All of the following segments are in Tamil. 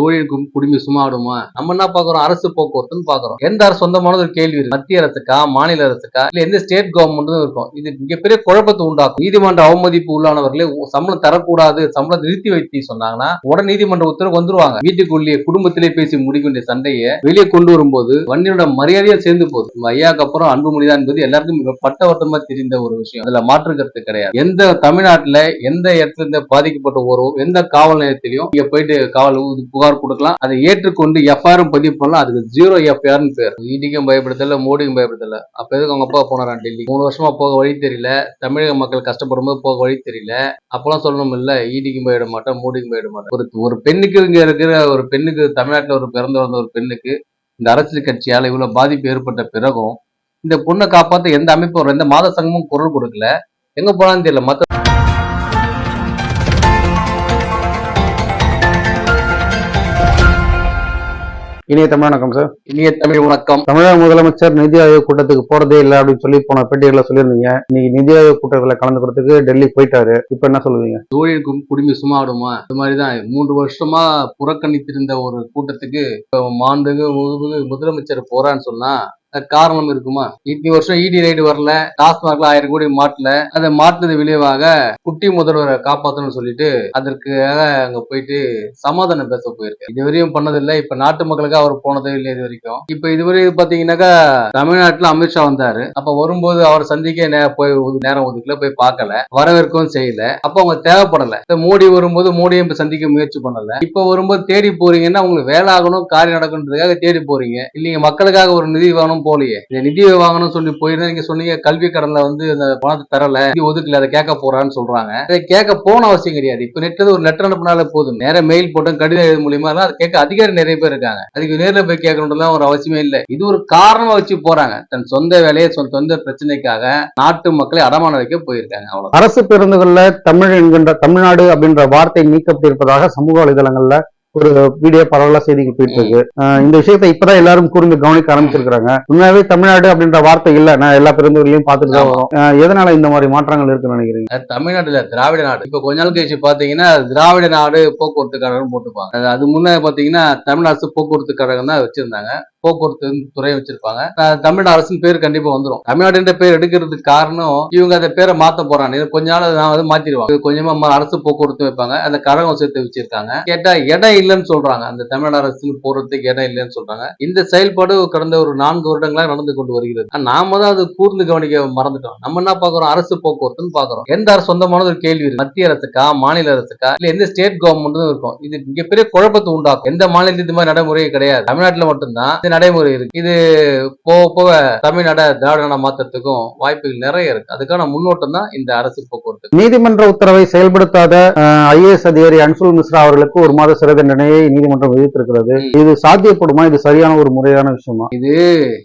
தொழிலுக்கும் குடிமை சும்மாடுமா நம்ம என்ன பாக்குறோம் அரசு போக்குவரத்துன்னு பாக்குறோம் எந்த அரசு சொந்தமானது ஒரு கேள்வி இருக்கு. மத்திய அரசுக்கா மாநில அரசுக்கா? இல்ல எந்த ஸ்டேட் கவர்மெண்ட்டும் இருக்கும். இது மிகப்பெரிய குழப்பத்தை உண்டாக்கும். நீதிமன்ற அவமதிப்பு உள்ளானவர்களே சம்பளம் தரக்கூடாது சம்பளம் நிறுத்தி வைத்து சொன்னாங்கன்னா உடனே நீதிமன்ற உத்தரவு வந்துருவாங்க. வீட்டுக்குள்ளேயே குடும்பத்திலே பேசி முடிக்க வேண்டிய சண்டையை வெளியே கொண்டு வரும்போது வன்னியோட மரியாதையா சேர்ந்து போகுது. ஐயாக்கு அப்புறம் அன்புமணிதான் என்பது எல்லாருக்கும் மிக பட்டவர்த்தமா தெரிந்த ஒரு விஷயம். அதுல மாற்று கருத்து கிடையாது. எந்த தமிழ்நாட்டுல எந்த இடத்துல இருந்து பாதிக்கப்பட்ட ஒருவரும் எந்த காவல் நிலையத்திலையும் இங்க போயிட்டு காவல் புகார் எஃப்ஆர் கொடுக்கலாம். அதை ஏற்றுக்கொண்டு எஃப்ஐஆரும் பதிவு பண்ணலாம். அதுக்கு ஜீரோ எஃப்ஐஆர்னு பேர். இடிக்கும் பயப்படுத்தல மோடிக்கும் பயப்படுத்தல. அப்ப எதுக்கு அவங்க அப்பா போனாராம் டெல்லி? மூணு வருஷமா போக வழி தெரியல. தமிழக மக்கள் கஷ்டப்படும் போது போக வழி தெரியல. அப்பெல்லாம் சொல்லணும் இல்ல ஈடிக்கும் போயிட மாட்டேன் மோடிக்கும் போயிட மாட்டேன் ஒரு ஒரு பெண்ணுக்கு இங்க இருக்கிற ஒரு பெண்ணுக்கு தமிழ்நாட்டுல ஒரு பிறந்து வந்த ஒரு பெண்ணுக்கு இந்த அரசியல் கட்சியால் இவ்வளவு பாதிப்பு ஏற்பட்ட பிறகும் இந்த பொண்ணை காப்பாற்ற எந்த அமைப்பும் எந்த மாத சங்கமும் குரல் கொடுக்கல. எங்க போனான்னு தெரியல. மத்த இனிய தமிழ் வணக்கம் சார் இனிய தமிழ் வணக்கம். தமிழக முதலமைச்சர் நிதி ஆயோக் கூட்டத்துக்கு போறதே இல்லை அப்படின்னு சொல்லி போன பேட்டிகளை சொல்லியிருந்தீங்க. இன்னைக்கு நிதி ஆயோக் கூட்டத்தில் கலந்துக்கிறதுக்கு டெல்லி போயிட்டாரு. இப்ப என்ன சொல்லுவீங்க? தொழிலுக்கும் குடிமை சும்மாடுமா இது மாதிரிதான். மூன்று வருஷமா புறக்கணித்திருந்த ஒரு கூட்டத்துக்கு முதுகு முதலமைச்சர் போறான்னு சொன்னா காரணம் இருக்குமா? இத்தனை வருஷம் இடி ரைடு வரல டாஸ்மாக்ல ஆயிரம் கோடி மாட்டல அதை மாட்டினது விளைவாக குட்டி முதல்வரை காப்பாத்தணும்னு சொல்லிட்டு அதற்காக அங்க போயிட்டு சமாதானம் பேச போயிருக்கு இதுவரையும் பண்ணதில்லை. இப்ப நாட்டு மக்களுக்கு அவர் போனதே இல்லை இது வரைக்கும். இப்ப இதுவரை பாத்தீங்கன்னாக்கா தமிழ்நாட்டுல அமித்ஷா வந்தாரு. அப்ப வரும்போது அவர் சந்திக்க போய் நேரம் ஒதுக்கல போய் பார்க்கல. வரவேற்கவும் செய்யல. அப்ப அவங்க தேவைப்படல. மோடி வரும்போது மோடியும் இப்ப சந்திக்க முயற்சி பண்ணல. இப்ப வரும்போது தேடி போறீங்கன்னா உங்களுக்கு வேலை ஆகணும் காரியம் நடக்கணுன்றதுக்காக தேடி போறீங்க. இல்லைங்க மக்களுக்காக ஒரு நிதி வாங்கணும் போலையே இந்த நிதி வாங்கணும்னு சொல்லி போயிருந்தா நீங்க சொன்னீங்க கல்வி கடன்ல வந்து அந்த பணத்தை தரல நிதி ஒதுக்கல அதை கேட்க போறான்னு சொல்றாங்க. அதை கேட்க போன அவசியம் கிடையாது. இப்ப நெட்டது ஒரு லெட்டர் அனுப்பினாலே போதும். நேர மெயில் போட்டோம் கடிதம் எழுது மூலியமா தான் அதை கேட்க அதிகாரி நிறைய பேர் இருக்காங்க. அதுக்கு நேரில் போய் கேட்கணும்லாம் ஒரு அவசியமே இல்லை. இது ஒரு காரணமா வச்சு போறாங்க. தன் சொந்த வேலையை சொந்த சொந்த பிரச்சனைக்காக நாட்டு மக்களை அடமான வைக்க போயிருக்காங்க. அவ்வளவு அரசு பேருந்துகள்ல தமிழ் என்கின்ற தமிழ்நாடு அப்படின்ற வார்த்தை நீக்கப்பட்டிருப்பதாக சமூக வலைதளங்கள்ல ஒரு வீடியோ பரவலா செய்திக்கு போயிட்டு இருக்கு இந்த விஷயத்தை இப்பதான் எல்லாரும் கூர்ந்து கவனிக்க ஆரம்பிச்சிருக்காங்க உண்மையாவே தமிழ்நாடு அப்படின்ற வார்த்தை இல்ல. நான் எல்லா பேருந்துகளையும் பார்த்துட்டு தான் வரோம். எதனால இந்த மாதிரி மாற்றங்கள் இருக்குன்னு நினைக்கிறீங்க? தமிழ்நாட்டுல திராவிட நாடு. இப்ப கொஞ்ச நாள் கழிச்சு பாத்தீங்கன்னா திராவிட நாடு போக்குவரத்து கழகம் போட்டுப்பாங்க. அது- முன்ன பாத்தீங்கன்னா தமிழ் அரசு போக்குவரத்து கழகம் தான் வச்சிருந்தாங்க. போக்குவரத்து துறை வச்சிருப்பாங்க. தமிழ்நாடு அரசின் பேர் கண்டிப்பா வந்துரும். தமிழ்நாடுன்ற பேர் எடுக்கிறதுக்கு காரணம் இவங்க அந்த பேரை மாத்த போறாங்க. இது கொஞ்ச நாள் நான் வந்து மாத்திடுவாங்க. கொஞ்சமா அரசு போக்குவரத்து வைப்பாங்க. அந்த கழகம் சேர்த்து வச்சிருக்காங்க. கேட்டா இடம் இல்லைன்னு சொல்றாங்க. அந்த தமிழ்நாடு அரசுக்கு போறதுக்கு இடம் இல்லைன்னு சொல்றாங்க. இந்த செயல்பாடு கடந்த ஒரு நான்கு வருடங்களா நடந்து கொண்டு வருகிறது. நாம தான் அது கூர்ந்து கவனிக்க மறந்துட்டோம். நம்ம என்ன பாக்குறோம்? அரசு போக்குவரத்துன்னு பாக்குறோம். எந்த அரசு சொந்தமானது ஒரு கேள்வி இருக்கு? மத்திய அரசுக்கா மாநில அரசுக்கா? இல்ல எந்த ஸ்டேட் கவர்மெண்ட்டும் இருக்கும். இது மிகப்பெரிய குழப்பத்தை உண்டாக்கும். எந்த மாநிலத்தில் இந்த மாதிரி நடைமுறையே கிடையாது. தமிழ்நாட்டுல மட்டும்தான். நடைமுறை இருக்கு. இது போக போக தமிழ்நாட திராவிட மாற்றத்துக்கும் வாய்ப்புகள் நிறைய இருக்கு. அதுக்கான முன்னோட்டம் தான் இந்த அரசு போக்குவரத்து நீதிமன்ற உத்தரவை செயல்படுத்தாத ஐஏஎஸ் அதிகாரி அன்சுல் மிஸ்ரா அவர்களுக்கு ஒரு மாத சிறை தண்டனையை நீதிமன்றம் விதித்திருக்கிறது. இது சாத்தியப்படுமா? இது சரியான ஒரு முறையான விஷயமா? இது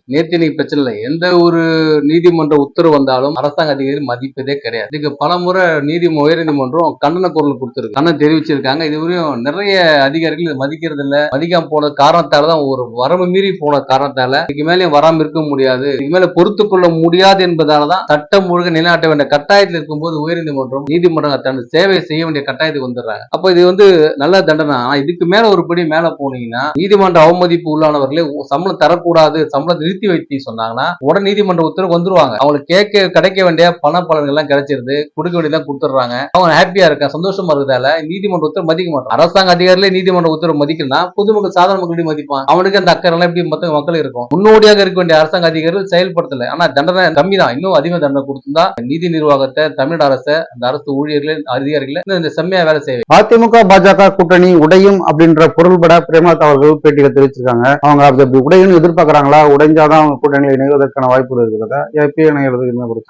இன்னைக்கு பிரச்சனை இல்லை. எந்த ஒரு நீதிமன்ற உத்தரவு வந்தாலும் அரசாங்க அதிகாரி மதிப்பதே கிடையாது. இதுக்கு பல முறை நீதி உயர் நீதிமன்றம் கண்டன குரல் கொடுத்திருக்கு. கண்டனம் தெரிவிச்சிருக்காங்க. இதுவரையும் நிறைய அதிகாரிகள் மதிக்கிறது இல்ல மதிக்காம போன காரணத்தால தான் ஒரு வரம்பு மீறி போன காரணத்தால இதுக்கு மேலே வராம இருக்க முடியாது. இதுக்கு மேல பொறுத்து கொள்ள முடியாது என்பதாலதான் சட்டம் ஒழுங்கு நிலைநாட்ட வேண்டிய கட்டாயத்தில் இருக்கும்போது போது நீதிமன்றம் நீதிமன்றம் தன் சேவை செய்ய வேண்டிய கட்டாயத்துக்கு வந்துடுறாங்க. அப்போ இது வந்து நல்ல தண்டனை. ஆனா இதுக்கு மேல ஒரு படி மேல போனீங்கன்னா நீதிமன்ற அவமதிப்பு உள்ளானவர்களே சம்பளம் தரக்கூடாது சம்பளம் நிறுத்தி வைத்து சொன்னாங்கன்னா உடனே நீதிமன்ற உத்தரவு வந்துருவாங்க. அவங்களுக்கு கேட்க கிடைக்க வேண்டிய பண பலன்கள் எல்லாம் கிடைச்சிருது. கொடுக்க வேண்டியதான் கொடுத்துட்றாங்க. அவங்க ஹாப்பியா இருக்க சந்தோஷமா இருக்கிறதால நீதிமன்ற உத்தரவு மதிக்க மாட்டாங்க. அரசாங்க அதிகாரிகளே நீதிமன்ற உத்தரவு மதிக்கலாம் பொதுமக்கள் சாதாரண மக்கள் மதிப்பான் அவனுக்கு அந்த அக்கறை எல்லாம் எப்படி மத்த மக்கள் இருக்கும். முன்னோடியாக இருக்க வேண்டிய அரசாங்க அதிகாரிகள் செயல்படுத்தல. ஆனா தண்டனை கம்மி தான் இன்னும் அதிக தண்டனை கொடுத்திருந்தா நீதி நிர்வாகத்தை தமிழ்நாடு அரசை அந்த அரசு ஊழியர்கள் அதிகாரிகளை இந்த செம்மையா வேலை செய்ய அதிமுக பாஜக கூட்டணி உடையும் அப்படின்ற பொருள்பட பிரேமலதா அவர்கள் பேட்டியில தெரிவிச்சிருக்காங்க. அவங்க அப்படி உடையும்னு எதிர்பார்க்கறாங்களா? உடைஞ்சாதான் அவங்க கூட்டணியில் இணைவதற்கான வாய்ப்புகள் இருக்கிறதா எப்பயும் இணைகிறது?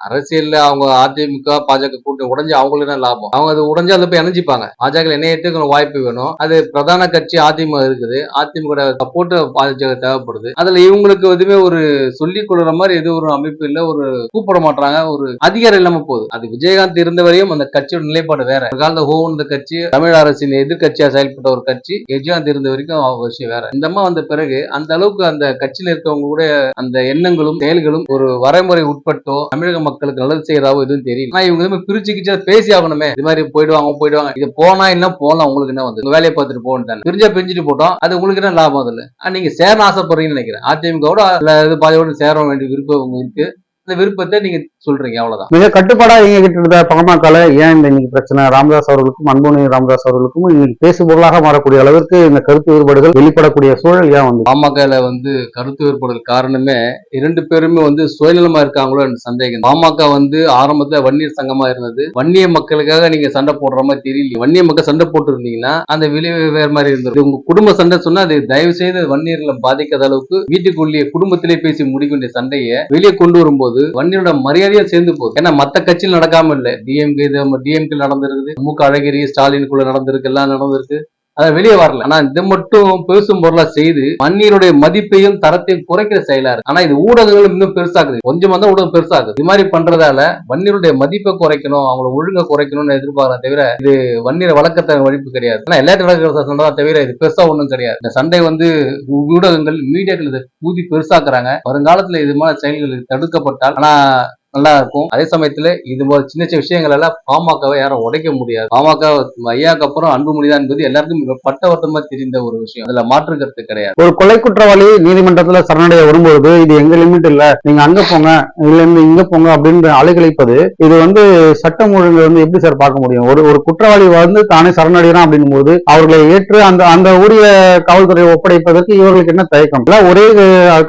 அரசியல்ல அவங்க அதிமுக பாஜக கூட்டணி உடைஞ்சு அவங்களுக்கு தான் லாபம்? அவங்க அது உடைஞ்சு அதை போய் இணைஞ்சிப்பாங்க பாஜக இணையத்துக்கு வாய்ப்பு வேணும். அது பிரதான கட்சி அதிமுக இருக்குது. அதிமுக சப்போர்ட் பாஜக தேவைப்படுது. அதுல இவங்களுக்கு எதுவுமே ஒரு சொல்லிக் கொள்ற மாதிரி எதுவும் ஒரு அமைப்பு இல்ல ஒரு கூப்பிட மாட்டாங்க ஒரு அதிகாரம் இல்லாம போகுது. அது விஜயகாந்த் இருந்த வரையும் அந்த கட்சியோட நிலைப்பாடு வேற. ஒரு காலத்துல ஹோன் கட்சி தமிழ் அரசின் எதிர்கட்சியா செயல்பட்ட ஒரு கட்சி விஜயகாந்த் இருந்த வரைக்கும் அவங்க விஷயம் வேற. இந்த அம்மா வந்த பிறகு அந்த அளவுக்கு அந்த கட்சியில் இருக்கவங்க கூட அந்த எண்ணங்களும் செயல்களும் ஒரு வரைமுறை உட்பட்டோ தமிழக மக்களுக்கு நல்லது செய்யறாவோ எதுவும் தெரியும் ஆனா இவங்க எதுவுமே பிரிச்சு கிச்சா பேசி ஆகணுமே. இது மாதிரி போயிடுவாங்க போயிடுவாங்க. இது போனா என்ன போகலாம் உங்களுக்கு என்ன வந்து? வேலையை பார்த்துட்டு போகணும் பிரிஞ்சா பிரிஞ்சுட்டு போட்டோம் அது உங்களுக்கு என்ன லாபம் அதுல? நீங்க நீங்க சேரணும் ஆசைப்படுறீங்கன்னு நினைக்கிறேன். அதிமுகவோட இது பாதியோட சேர வேண்டிய விருப்பம் இருக்கு. அந்த விருப்பத்தை நீங்க சொல்றீங்க அவ்வளவுதான். மிக கட்டுப்பாடா இயங்கிட்டு இருந்த பாமகல ஏன் இந்த இன்னைக்கு பிரச்சனை? ராமதாஸ் அவர்களுக்கும் அன்புமணி ராமதாஸ் அவர்களுக்கும் இன்னைக்கு பேசு பொருளாக மாறக்கூடிய அளவிற்கு இந்த கருத்து வேறுபாடுகள் வெளிப்படக்கூடிய சூழல் ஏன் வந்து பாமகல வந்து கருத்து வேறுபாடுகள் காரணமே இரண்டு பேருமே வந்து சுயநலமா இருக்காங்களோ என்ற சந்தேகம். பாமக வந்து ஆரம்பத்துல வன்னியர் சங்கமா இருந்தது. வன்னிய மக்களுக்காக நீங்க சண்டை போடுற மாதிரி தெரியல வன்னிய மக்கள் சண்டை போட்டு இருந்தீங்கன்னா அந்த விளைவு வேற மாதிரி இருந்தது உங்க குடும்ப சண்டை சொன்னா அது தயவு செய்து வன்னியர்ல பாதிக்காத அளவுக்கு வீட்டுக்குள்ளேயே குடும்பத்திலே பேசி முடிக்க வேண்டிய சண்டையை வெளியே கொண்டு வரும்போது வன்னியரோட நேரடியா சேர்ந்து போகுது. ஏன்னா மத்த கட்சியில் நடக்காம இல்ல. டிஎம்கே டிஎம்கே நடந்திருக்குது. மு. க. அழகிரி ஸ்டாலினுக்குள்ள நடந்திருக்கு எல்லாம் நடந்திருக்கு. அது வெளியே வரல. ஆனா இது மட்டும் பேசும் பொருளா செய்து மண்ணீருடைய மதிப்பையும் தரத்தையும் குறைக்கிற செயலா இருக்கு. ஆனா இது ஊடகங்களும் இன்னும் பெருசாக்குது. கொஞ்சமா தான் ஊடகம் பெருசாகுது. இது மாதிரி பண்றதால வன்னியருடைய மதிப்பை குறைக்கணும் அவங்கள ஒழுங்க குறைக்கணும்னு எதிர்பார்க்கறேன் தவிர இது வன்னியர் வழக்கத்தை வழிப்பு கிடையாது. ஆனா எல்லாத்தையும் நடக்கிற சண்டை தவிர இது பெருசா ஒன்றும் கிடையாது. இந்த சண்டை வந்து ஊடகங்கள் மீடியாக்கள் இதை ஊதி பெருசாக்குறாங்க. வருங்காலத்துல இது மாதிரி செயல்கள் தடுக்கப்பட்டால் ஆனா நல்லா இருக்கும் அதே சமயத்துல இது போல சின்ன சின்ன விஷயங்கள் எல்லாம் பாமகவை யாரும் உடைக்க முடியாது. பாமக ஐயாக்கு அப்புறம் அன்புமணி தான் என்பது எல்லாருக்கும் மிக பட்டவட்டமா தெரிந்த ஒரு விஷயம். அதுல மாற்று கருத்து கிடையாது. ஒரு கொலை குற்றவாளி நீதிமன்றத்துல சரணடைய வரும்போது இது எங்க லிமிட் இல்ல நீங்க அங்க போங்க இல்ல இருந்து இங்க போங்க அப்படின்னு அலைகழிப்பது இது வந்து சட்டம் ஒழுங்கு வந்து எப்படி சார் பார்க்க முடியும்? ஒரு ஒரு குற்றவாளி வந்து தானே சரணடைகிறான் அப்படின்னும் போது அவர்களை ஏற்று அந்த அந்த உரிய காவல்துறையை ஒப்படைப்பதற்கு இவர்களுக்கு என்ன தயக்கம்? ஒரே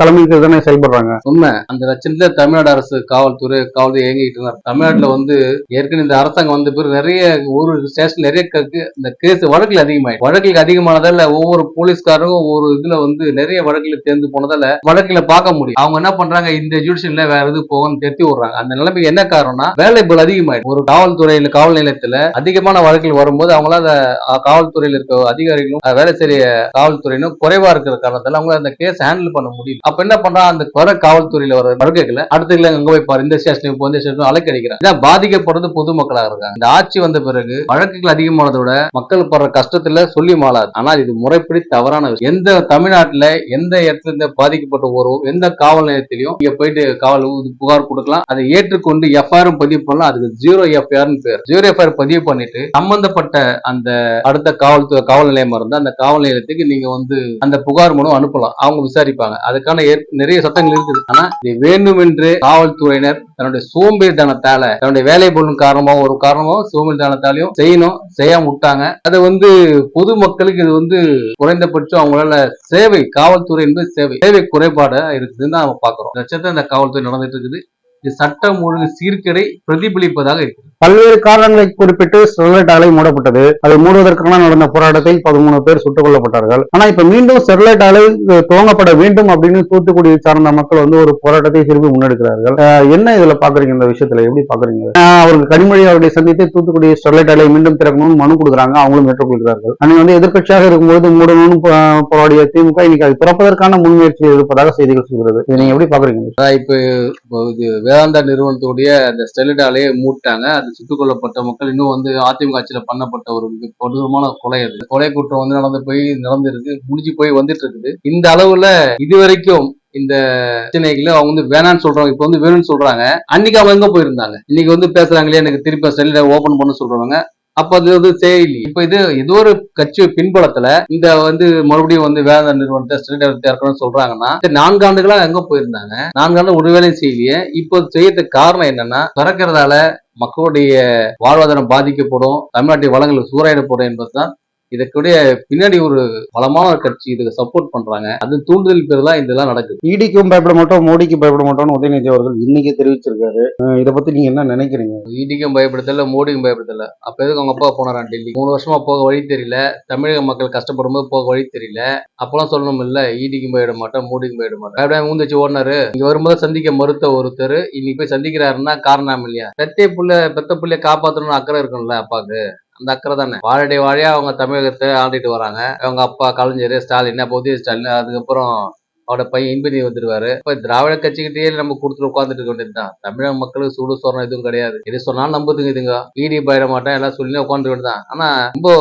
தலைமைக்கு தானே செயல்படுறாங்க. உண்மை. அந்த லட்சத்துல தமிழ்நாடு அரசு காவல்துறை காவல்துறை இயங்கிட்டு இருந்தார். தமிழ்நாட்டுல வந்து ஏற்கனவே இந்த அரசாங்கம் வந்த பிறகு நிறைய ஒரு ஸ்டேஷன் நிறைய இந்த கேஸ் வழக்குகள் அதிகமாயிடுச்சு. வழக்குகள் அதிகமானதால ஒவ்வொரு போலீஸ்காரரும் ஒவ்வொரு இதுல வந்து நிறைய வழக்குல தேர்ந்து போனதால வழக்குல பார்க்க முடியும் அவங்க என்ன பண்றாங்க இந்த ஜுடிஷியல்ல வேற இது போகணும்னு திருத்தி விடுறாங்க. அந்த நிலைமைக்கு என்ன காரணம்னா வேலை இப்போ அதிகமாயிடும் ஒரு காவல்துறையில காவல் நிலையத்துல அதிகமான வழக்குகள் வரும்போது அவங்களால அஹ், காவல்துறையில இருக்க அதிகாரிகளும் வேலை செய்ய காவல்துறையினும் குறைவா இருக்கிற காரணத்தால அவங்க அந்த கேஸ் ஹேண்டில் பண்ண முடியும் அப்ப என்ன பண்றாங்க அந்த வர காவல்துறையில வர வழக்குகளை அடுத்த இல்லை அங்க போய் பாரு இந்த ஸ்டேஷனுக்கு இப்போ இந்த ஸ்டேஷன் அலைக்கடிக்கிறாங்க. இதான் பாதிக்கப்படுறது பொதுமக்களாக இருக்காங்க. இந்த ஆட்சி வந்த பிறகு வழக்குகள் அதிகமானதை விட மக்கள் படுற கஷ்டத்துல சொல்லி மாளாது. ஆனால் இது முறைப்படி தவறான விஷயம். எந்த தமிழ்நாட்டில் எந்த இடத்துல இருந்து பாதிக்கப்பட்ட ஒருவரும் எந்த காவல் நிலையத்திலையும் இங்க போயிட்டு காவல் புகார் கொடுக்கலாம். அதை ஏற்றுக்கொண்டு எஃப்ஐஆரும் பதிவு பண்ணலாம். அதுக்கு ஜீரோ எஃப்ஐஆர்னு பேர். ஜீரோ எஃப்ஐஆர் பதிவு பண்ணிட்டு சம்பந்தப்பட்ட அந்த அடுத்த காவல்துறை காவல் நிலையம் இருந்தால் அந்த காவல் நிலையத்துக்கு நீங்க வந்து அந்த புகார் மனு அனுப்பலாம். அவங்க விசாரிப்பாங்க. அதுக்கான நிறைய சட்டங்கள் இருக்குது. ஆனா இது வேண்டுமென்று காவல்துறையினர் தன்னுடைய சோம்பேறித்தனத்தால தன்னுடைய வேலை பொருளும் காரணமாகவும் ஒரு காரணமா சோம்பேறித்தனத்தாலையும் செய்யணும் செய்யாம விட்டாங்க. அதை வந்து பொதுமக்களுக்கு இது வந்து குறைந்தபட்சம் அவங்களால சேவை காவல்துறை என்பது சேவை. சேவை குறைபாடு இருக்குதுன்னு தான் நம்ம பாக்குறோம் இந்த லட்சத்தை இந்த காவல்துறை நடந்துட்டு இருக்குது. சட்டம் ஒழுங்கு சீர்கேடை பிரதிபலிப்பதாக இருக்கு பல்வேறு காரணங்களை குறிப்பிட்டு ஸ்டெர்லைட் ஆலை மூடப்பட்டது. அதை மூடுவதற்கான நடந்த போராட்டத்தில் பதிமூணு பேர் சுட்டுக் கொல்லப்பட்டார்கள் ஆனா இப்ப மீண்டும் ஸ்டெர்லைட் ஆலை துவங்கப்பட வேண்டும் அப்படின்னு தூத்துக்குடி சார்ந்த மக்கள் வந்து ஒரு போராட்டத்தை திருப்பி முன்னெடுக்கிறார்கள். என்ன இதுல பாக்குறீங்க இந்த விஷயத்துல? எப்படி பாக்குறீங்க? அஹ், அவர்கள் கனிமொழி அவர்களை சந்தித்து தூத்துக்குடி ஸ்டெர்லைட் ஆலை மீண்டும் திறக்கணும்னு மனு கொடுக்குறாங்க. அவங்களும் ஏற்றுக்கொள்கிறார்கள் அன்னைக்கு வந்து எதிர்க்கட்சியாக இருக்கும்போது மூடணும்னு போராடிய திமுக இன்னைக்கு அது திறப்பதற்கான முன்முயற்சி இருப்பதாக செய்திகள் சொல்கிறது. இதை நீங்க எப்படி பாக்குறீங்க? இப்ப வேதாந்தா நிறுவனத்துடைய அந்த ஸ்டெர்லைட் மூட்டாங்க. அது சுட்டுக் கொல்லப்பட்ட மக்கள் இன்னும் வந்து அதிமுக ஆட்சியில பண்ணப்பட்ட ஒரு கொடூரமான கொலை அது. கொலை குற்றம் வந்து நடந்து போய் நடந்திருக்கு. முடிஞ்சு போய் வந்துட்டு இருக்குது இந்த அளவுல இதுவரைக்கும் இந்த பிரச்சனைகளை அவங்க வந்து வேணான்னு சொல்றாங்க. இப்ப வந்து வேணும்னு சொல்றாங்க. அன்னைக்கு அவங்க எங்க போயிருந்தாங்க? இன்னைக்கு வந்து பேசுறாங்களே எனக்கு திருப்பி செல்லிட ஓபன் பண்ண சொல்றாங்க அப்ப அது வந்து செய்யலி இப்ப இது ஏதோ ஒரு கட்சி பின்புலத்துல இந்த வந்து மறுபடியும் வந்து வேத நிறுவனத்தை ஸ்டேட் திறக்கணும்னு சொல்றாங்கன்னா நான்கு ஆண்டுகளா எங்க போயிருந்தாங்க? நான்கு ஆண்டு ஒரு வேலையும் செய்யலையே. இப்போ செய்யறதுக்கு காரணம் என்னன்னா திறக்கிறதால மக்களுடைய வாழ்வாதாரம் பாதிக்கப்படும் தமிழ்நாட்டின் வளங்கள் சூறையிடப்படும் என்பதுதான் இதற்குடைய பின்னாடி ஒரு பலமான ஒரு கட்சி இதுக்கு சப்போர்ட் பண்றாங்க. அது தூண்டுதல் பேர் தான் இதெல்லாம் நடக்குது. இடிக்கும் பயப்பட மாட்டோம் மோடிக்கு பயப்பட மாட்டோம்னு உதயநிதி அவர்கள் இன்னைக்கு தெரிவிச்சிருக்காரு. இதை பத்தி நீங்க என்ன நினைக்கிறீங்க? ஈடிக்கும் பயப்படுத்தல மோடிக்கும் பயப்படுத்தல. அப்ப எதுக்கு அவங்க அப்பா போனாராம் டெல்லி? மூணு வருஷமா போக வழி தெரியல. தமிழக மக்கள் கஷ்டப்படும் போது போக வழி தெரியல. அப்பெல்லாம் சொல்லணும் இல்ல ஈடிக்கும் பயப்பட மாட்டேன் மோடிக்கும் பயப்பட மாட்டேன் அப்படியே மூந்து வச்சு ஓடினாரு. இங்க வரும்போது சந்திக்க மறுத்த ஒருத்தர் இன்னைக்கு போய் சந்திக்கிறாருன்னா காரணம் இல்லையா? பெத்த புள்ள பெத்த புள்ளைய காப்பாத்தணும்னு அக்கறை இருக்கும்ல அப்பாக்கு அந்த அக்கறை தானே? வாழடி வாழையா அவங்க தமிழகத்தை ஆண்டுட்டு வராங்க. அவங்க அப்பா கலைஞர் ஸ்டாலின் அப்போ உதய ஸ்டாலின் அதுக்கப்புறம் அவரோட பையன் இன்பதி வந்துருவாரு. இப்ப திராவிட கட்சிக்கிட்டே நம்ம கொடுத்துட்டு உட்காந்துட்டு இருக்க வேண்டியதுதான். தமிழக மக்களுக்கு சூடு சொரணம் எதுவும் கிடையாது. எது சொன்னாலும் நம்புதுங்க இதுங்க. ஈடி பயிர மாட்டேன் எல்லாம் சொல்லி உட்காந்து வேண்டியதான் ஆனா ரொம்ப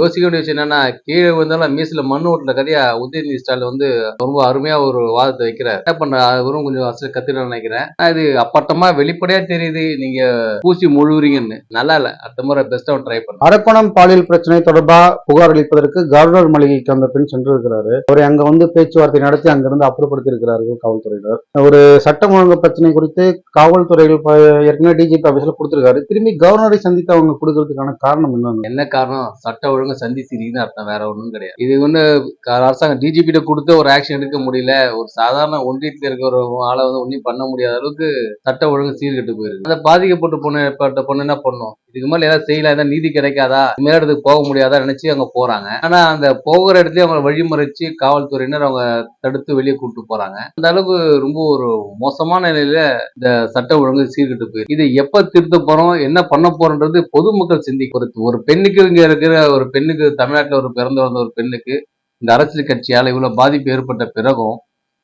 யோசிக்க வேண்டிய விஷயம் என்னன்னா கீழே விழுந்தாலும் மீசில மண் ஓட்டுல கதையா உதயநிதி ஸ்டாலின் வந்து ரொம்ப அருமையா ஒரு வாதத்தை வைக்கிறார். என்ன பண்ற அவரும் கொஞ்சம் அசல் கத்துட்டு நினைக்கிறேன். இது அப்பட்டமா வெளிப்படையா தெரியுது. நீங்க பூசி முழுவீங்கன்னு நல்லா இல்ல. அடுத்த முறை பெஸ்டா ட்ரை பண்ண அரக்கோணம் பாலியல் பிரச்சனை தொடர்பா புகார் அளிப்பதற்கு கவர்னர் மளிகைக்கு அந்த பெண் சென்றிருக்கிறாரு. அவர் அங்க வந்து பேச்சுவார்த்தை நடத்தி அங்க இருந்து அப்புறப்படுத்தியிருக்கிறார்கள் காவல்துறையினர். ஒரு சட்டம் ஒழுங்கு பிரச்சனை குறித்து காவல்துறைகள் ஏற்கனவே டிஜிபி ஆபீஸ்ல கொடுத்திருக்காரு. திரும்பி கவர்னரை சந்தித்து அவங்க கொடுக்கறதுக்கான காரணம் என்ன என்ன காரணம்? சட்ட ஒழுங்கு சந்திச்சிருக்குன்னு அர்த்தம் வேற ஒன்றும் கிடையாது. இது ஒன்று க- அரசாங்கம் டிஜிபிட்ட கொடுத்து ஒரு ஆக்ஷன் எடுக்க முடியல. ஒரு சாதாரண ஒன்றியத்தில் இருக்கிற ஒரு ஆளை வந்து ஒன்றும் பண்ண முடியாத அளவுக்கு சட்ட ஒழுங்கு சீர்கெட்டு போயிருக்கு. அந்த பாதிக்கப்பட்ட பொண்ணு பட்ட பொண்ணு என்ன பண்ணும்? இதுக்கு மேலே ஏதாவது செய்யலாம் ஏதாவது நீதி கிடைக்காதா? மேல இடத்துக்கு போக முடியாதா? நினைச்சு அங்கே போறாங்க. ஆனா அந்த போகிற இடத்துல அவங்க வழிமுறைச்சு காவல்துறையினர் அவங்க தடுத்து வெளியே கூப்பிட்டு போறாங்க. அந்த அளவு ரொம்ப ஒரு மோசமான நிலையில இந்த சட்ட ஒழுங்கு சீர்கெட்டு போயிருக்கு. இதை எப்ப திருத்த போறோம் என்ன பண்ண போறோன்றது பொதுமக்கள் சிந்தி ஒரு ஒரு பெண்ணுக்கு இங்க இருக்கிற ஒரு பெண்ணுக்கு தமிழ்நாட்டில் ஒரு பிறந்து வந்த ஒரு பெண்ணுக்கு இந்த அரசியல் கட்சியால் இவ்வளவு பாதிப்பு ஏற்பட்ட பிறகும்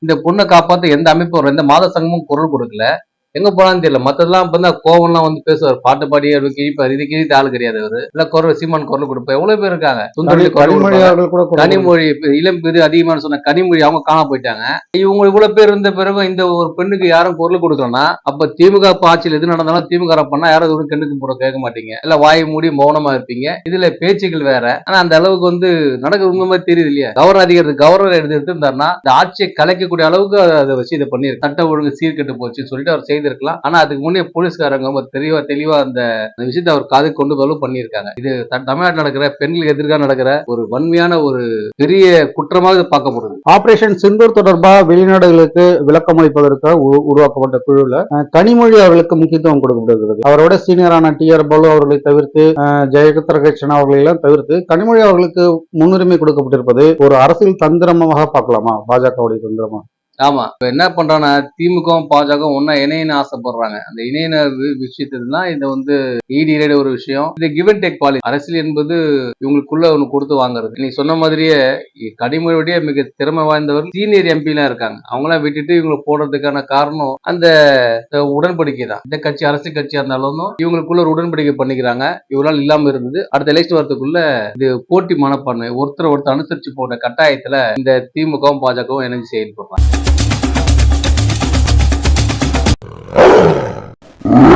இந்த பொண்ணை காப்பாற்ற எந்த அமைப்பும் எந்த மாத சங்கமும் குரல் கொடுக்கல. எங்க போனான்னு தெரியல. மத்ததெல்லாம் தான் கோவம்லாம் வந்து பேசுவார். பாட்டு பாடி அவர் கிழிப்பார் இது கிழித்து ஆள் கிடையாது அவரு. இல்ல குரல் சீமான் குரல் கொடுப்பார் எவ்வளவு பேர் இருக்காங்க? சுந்தரலி குரல் கனிமொழி இளம் பெரு அதிகமான சொன்ன கனிமொழி அவங்க காண போயிட்டாங்க. இவங்க இவ்வளவு பேர் இருந்த பிறகு இந்த ஒரு பெண்ணுக்கு யாரும் குரல் கொடுக்கலன்னா அப்ப திமுக ஆட்சியில் எது நடந்தாலும் திமுக பண்ணா யாரும் ஒரு கண்ணுக்கு போட கேட்க மாட்டீங்க. இல்ல வாய் மூடி மௌனமா இருப்பீங்க. இதுல பேச்சுக்கள் வேற. ஆனா அந்த அளவுக்கு வந்து நடக்க உண்மை மாதிரி தெரியுது இல்லையா? கவர்னர் அதிகாரி கவர்னர் எடுத்து எடுத்திருந்தாருன்னா இந்த ஆட்சியை கலைக்கக்கூடிய அளவுக்கு அதை வச்சு இதை பண்ணிருக்கு சட்ட ஒழுங்கு சீர்கெட்டு போச்சுன்னு சொல்லிட்டு அவர் செய்திருக்கலாம் ஆனா அதுக்கு முன்னே போலீஸ்காரங்க ரொம்ப தெளிவா தெளிவா அந்த விஷயத்தை அவர் காது கொண்டு வரலும் பண்ணியிருக்காங்க. இது தமிழ்நாட்டில் நடக்கிற பெண்களுக்கு எதிர்காக நடக்கிற ஒரு வன்மையான ஒரு பெரிய குற்றமாக இது பார்க்கப்படுது ஆபரேஷன் சிந்தூர் தொடர்பா வெளிநாடுகளுக்கு விளக்கம் அளிப்பதற்கு உ- உருவாக்கப்பட்ட குழுல கனிமொழி அவர்களுக்கு முக்கியத்துவம் கொடுக்கப்படுகிறது. அவரோட சீனியரான டி ஆர் பாலு அவர்களை தவிர்த்து அஹ், அவர்களை எல்லாம் தவிர்த்து கனிமொழி அவர்களுக்கு முன்னுரிமை கொடுக்கப்பட்டிருப்பது ஒரு அரசியல் தந்திரமாக பார்க்கலாமா? பாஜகவுடைய தந்திரமா? ஆமா. இப்ப என்ன பண்றாங்கன்னா திமுகவும் பாஜக ஒன்னா இணையன்னு ஆசைப்படுறாங்க. அந்த இணையின விஷயத்துல தான் இதை வந்து ஈடி ஒரு விஷயம். இது கிவ் அண்ட் டேக் பாலிசி அரசியல் என்பது இவங்களுக்குள்ள ஒண்ணு கொடுத்து வாங்குறது. நீ சொன்ன மாதிரியே கனிமொழியுடைய மிக திறமை வாய்ந்தவர் சீனியர் எம்பிலாம் இருக்காங்க. அவங்களாம் விட்டுட்டு இவங்களை போடுறதுக்கான காரணம் அந்த உடன்படிக்கை தான். இந்த கட்சி அரசியல் கட்சியா இருந்தாலும் இவங்களுக்குள்ள ஒரு உடன்படிக்கை பண்ணிக்கிறாங்க. இவரால் இல்லாம இருந்தது. அடுத்த எலெக்ஷன் வரதுக்குள்ள இது போட்டி மனப்பான்மை ஒருத்தர் ஒருத்தர் அனுசரிச்சு போன கட்டாயத்துல இந்த திமுகவும் பாஜகவும் இணைஞ்சு செயல்படுறாங்க. Oh!